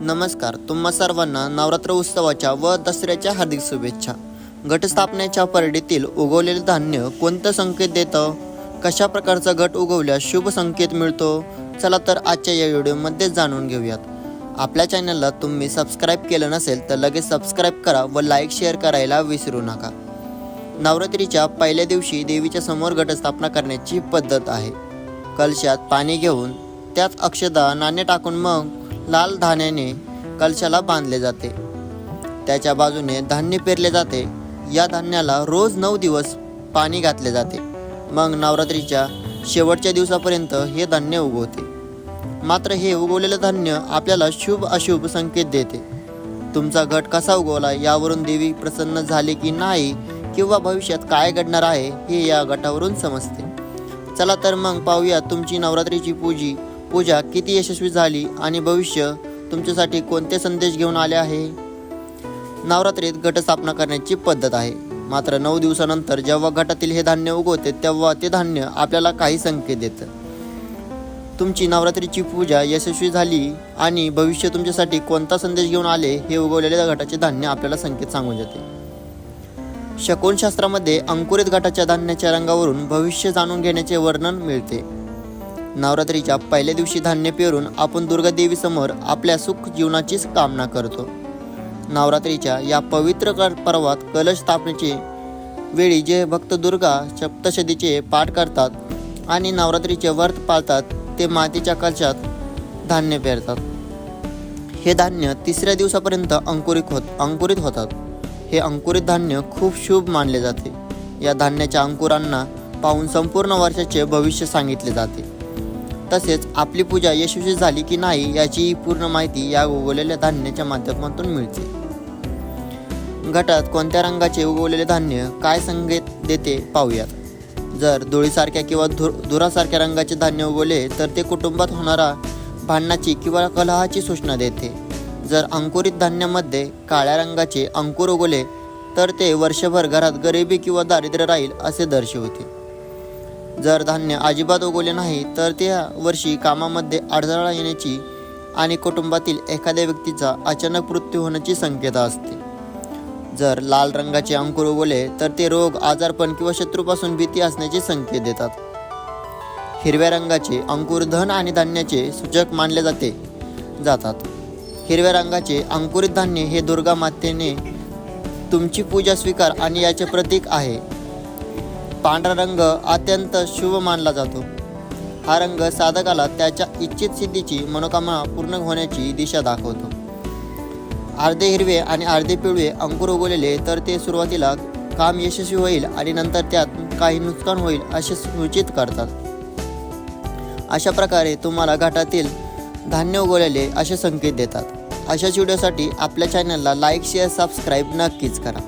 नमस्कार तुम्हा सर्वांना नवरात्र उत्सवाच्या व दसऱ्याच्या हार्दिक शुभेच्छा. गटस्थापनेच्या परडीतील उगवलेले धान्य कोणतं संकेत देतं? कशा प्रकारचा गट उगवल्यास शुभ संकेत मिळतो? चला तर आजच्या या व्हिडिओमध्ये जाणून घेऊयात. आपल्या चॅनलला तुम्ही सबस्क्राईब केलं नसेल तर लगेच सबस्क्राईब करा व लाईक शेअर करायला विसरू नका. नवरात्रीच्या पहिल्या दिवशी देवीच्या समोर घटस्थापना करण्याची पद्धत आहे. कलशात पाणी घेऊन त्यात अक्षदा नाणे टाकून मग लाल धान्याने कलशाला बांधले जाते. त्याच्या बाजूने धान्य पेरले जाते. या धान्याला रोज नऊ दिवस पाणी घातले जाते. मग नवरात्रीच्या शेवटच्या दिवसापर्यंत हे धान्य उगवते. मात्र हे उगवलेलं धान्य आपल्याला शुभ अशुभ संकेत देते. तुमचा घट कसा उगवला यावरून देवी प्रसन्न झाली की नाही किंवा भविष्यात काय घडणार आहे हे या गटावरून समजते. चला तर मग पाहूया तुमची नवरात्रीची पूजी पूजा किती यशस्वी झाली आणि भविष्य तुमच्यासाठी कोणते संदेश घेऊन आले आहे? नवरात्रीत घटस्थापना करण्याची पद्धत आहे. मात्र नऊ दिवसानंतर जेव्हा घटातील हे धान्य उगवते तेव्हा ते धान्य आपल्याला काही संकेत देतं. तुमची नवरात्रीची पूजा यशस्वी झाली आणि भविष्य तुमच्यासाठी कोणता संदेश घेऊन आले हे उगवलेल्या घटाचे धान्य आपल्याला संकेत सांगून जाते. शकोनशास्त्रामध्ये अंकुरित घटाच्या धान्याच्या रंगावरून भविष्य जाणून घेण्याचे वर्णन मिळते. नवरात्रीच्या पहिल्या दिवशी धान्य पेरून आपण दुर्गादेवीसमोर आपल्या सुख जीवनाचीच कामना करतो. नवरात्रीच्या या पवित्र पर्वात कलश स्थापनेचे वेळी जे भक्त दुर्गा सप्तशतीचे पाठ करतात आणि नवरात्रीचे व्रत पाळतात ते मातीच्या कलशात धान्य पेरतात. हे धान्य तिसऱ्या दिवसापर्यंत अंकुरित होत अंकुरित होतात. हे अंकुरित धान्य खूप शुभ मानले जाते. या धान्याच्या अंकुरांना पाहून संपूर्ण वर्षाचे भविष्य सांगितले जाते. तसेच आपली पूजा यशस्वी झाली की नाही याची पूर्ण माहिती या उगवलेल्या धान्याच्या माध्यमातून मिळते. घटात कोणत्या रंगाचे उगवलेले धान्य काय संकेत देते पाहूयात. जर धुळीसारख्या किंवा धुर धुरासारख्या रंगाचे धान्य उगवले तर ते कुटुंबात होणारा भांडणाची किंवा कलहाची सूचना देते. जर अंकुरित धान्यामध्ये काळ्या रंगाचे अंकुर उगवले तर ते वर्षभर घरात गरिबी किंवा दारिद्र्य राहील असे दर्शवते. जर धान्य अजिबात उगवले नाही तर त्या वर्षी कामामध्ये अडथळा येण्याची आणि कुटुंबातील एखाद्या व्यक्तीचा अचानक मृत्यू होण्याची संकेत असते. जर लाल रंगाचे अंकुर उगवले तर ते रोग आजारपण किंवा शत्रूपासून भीती असण्याचे संकेत देतात. हिरव्या रंगाचे अंकुर धन आणि धान्याचे सूचक मानले जाते जातात. हिरव्या रंगाचे अंकुरित धान्य हे दुर्गा मातेने तुमची पूजा स्वीकार आणि याचे प्रतीक आहे. पांढरा रंग अत्यंत शुभ मानला जातो. हा रंग साधकाला त्याच्या इच्छित सिद्धीची मनोकामना पूर्ण होण्याची दिशा दाखवतो. अर्धे हिरवे आणि अर्धे पिवळे अंकुर उगवलेले तर ते सुरुवातीला काम यशस्वी होईल आणि नंतर त्यात काही नुकसान होईल असे सूचित करतात. अशा प्रकारे तुम्हाला घाटातील धान्य उगवलेले असे संकेत देतात. अशाच व्हिडिओसाठी आपल्या चॅनलला लाईक शेअर सबस्क्राईब नक्कीच करा.